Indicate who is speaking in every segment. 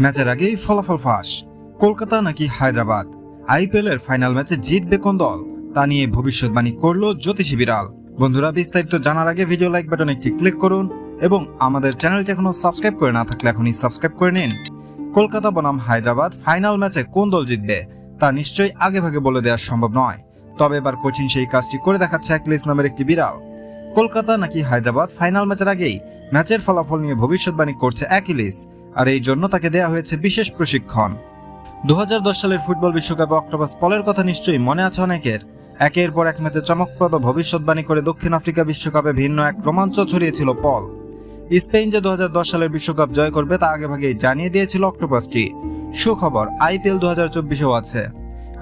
Speaker 1: ম্যাচের আগেই ফলাফল ফাঁস। কলকাতা নাকি হায়দ্রাবাদ? আইপিএল এর ফাইনাল ম্যাচে জিতবে কোন দল? তা নিয়ে ভবিষ্যৎবাণী করল জ্যোতিষী বিড়াল। বন্ধুরা, বিস্তারিত জানার আগে ভিডিও লাইক বাটনে একটি ক্লিক করুন এবং আমাদের চ্যানেলটি এখনও সাবস্ক্রাইব করে না থাকলে এখনই সাবস্ক্রাইব করে নিন। কলকাতা বনাম হায়দ্রাবাদ ফাইনাল ম্যাচে কোন দল জিতবে? তা নিশ্চয়ই আগে ভাগে বলে দেওয়া সম্ভব নয়। তবে এবার কোচিং সেই কাজটি করে দেখাচ্ছে অ্যাকলিস নামের একটি বিড়াল। কলকাতা নাকি হায়দ্রাবাদ ফাইনাল ম্যাচের আগেই ম্যাচের ফলাফল নিয়ে ভবিষ্যৎবাণী করছে অ্যাকিলিস আর এই জন্য তাকে দেয়া হয়েছে বিশেষ প্রশিক্ষণ। দু হাজার দশ সালের ফুটবল বিশ্বকাপে অক্টোপাস পলের কথা নিশ্চয়ই মনে আছে অনেকের। একের পর এক ম্যাচে চমকপ্রদ ভবিষ্যৎবাণী করে দক্ষিণ আফ্রিকা বিশ্বকাপে ভিন্ন এক রোমাঞ্চ ছড়িয়েছিল পল। স্পেন যে দুহাজার দশ সালের বিশ্বকাপ জয় করবে তা আগেভাগেই জানিয়ে দিয়েছিল অক্টোপাসটি। সুখবর, আইপিএল দু হাজার চব্বিশেও আছে।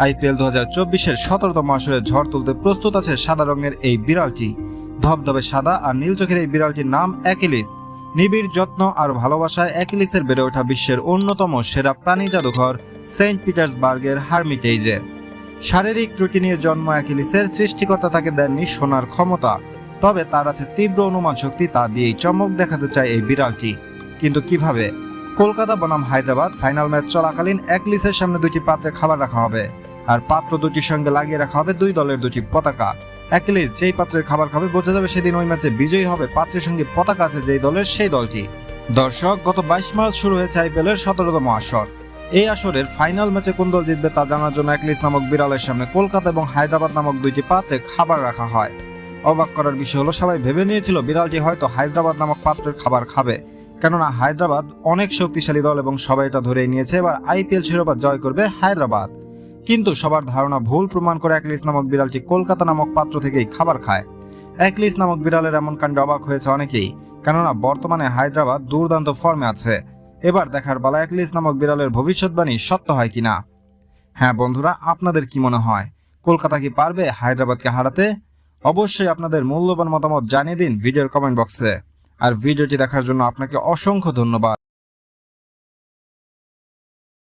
Speaker 1: আইপিএল দু হাজার চব্বিশের সতেরোতম আসরে ঝড় তুলতে প্রস্তুত আছে সাদা রঙের এই বিড়ালটি। ধবধবে সাদা আর নীল চোখের এই বিড়ালটির নাম অ্যাকিলিস। নিবিড় যত্ন আর ভালোবাসায় অ্যাকিলিসের বেড়ে ওঠা বিশ্বের অন্যতম সেরা প্রাণী জাদুঘর সেন্ট পিটার্সবার্গের হার্মিটেজে শারীরিক ত্রুটি নিয়ে জন্ম অ্যাকিলিসের সৃষ্টিকর্তা তাকে দেননি শোনার ক্ষমতা। তবে তার আছে তীব্র অনুমান শক্তি তা দিয়েই চমক দেখাতে চায় এই বিড়ালটি। কিন্তু কীভাবে? কলকাতা বনাম হায়দ্রাবাদ ফাইনাল ম্যাচ চলাকালীন অ্যাকলিসের সামনে দুটি পাত্রে খাবার রাখা হবে। আর পাত্র দুটির সঙ্গে লাগিয়ে রাখা হবে দুই দলের দুটি পতাকা। অ্যাকলিস যেই পাত্রের খাবার খাবে, বোঝা যাবে সেদিন ওই ম্যাচে বিজয়ী হবে। পাত্রের সঙ্গে পতাকা আছে যেই দলের, সেই দলটি। দর্শক, গত বাইশ মার্চ শুরু হয়েছে আইপিএল এর সতেরোতম আসর। এই আসরের ফাইনাল ম্যাচে কোন দল জিতবে তা জানার জন্য অ্যাকলিস নামক বিড়ালের সামনে কলকাতা এবং হায়দ্রাবাদ নামক দুইটি পাত্রে খাবার রাখা হয়। অবাক করার বিষয় হলো, সবাই ভেবে নিয়েছিল বিড়ালটি হয়তো হায়দ্রাবাদ নামক পাত্রের খাবার খাবে। কেননা হায়দ্রাবাদ অনেক শক্তিশালী দল এবং সবাই এটা ধরেই নিয়েছে। এবার আইপিএল শিরোপা জয় করবে হায়দ্রাবাদ। কিন্তু সবার ধারণা ভুল প্রমাণ করে অ্যাকলিস নামক বিড়ালটি কলকাতা নামক পাত্র থেকেই খাবার খায়। অ্যাকলিস নামক বিড়ালের এমন কাণ্ডে অবাক হয়েছে অনেকেই, কেননা বর্তমানে হায়দ্রাবাদ দুর্দান্ত ফর্মে আছে। এবার দেখার বেলা অ্যাকলিস নামক বিড়ালের ভবিষ্যৎবাণী সত্য হয় কিনা? হ্যাঁ বন্ধুরা, আপনাদের কি মনে হয়? কলকাতা কি পারবে হায়দ্রাবাদকে হারাতে? অবশ্যই আপনাদের মূল্যবান মতামত জানিয়ে দিন ভিডিওর কমেন্ট বক্সে। আর ভিডিওটি দেখার জন্য আপনাকে অসংখ্য ধন্যবাদ।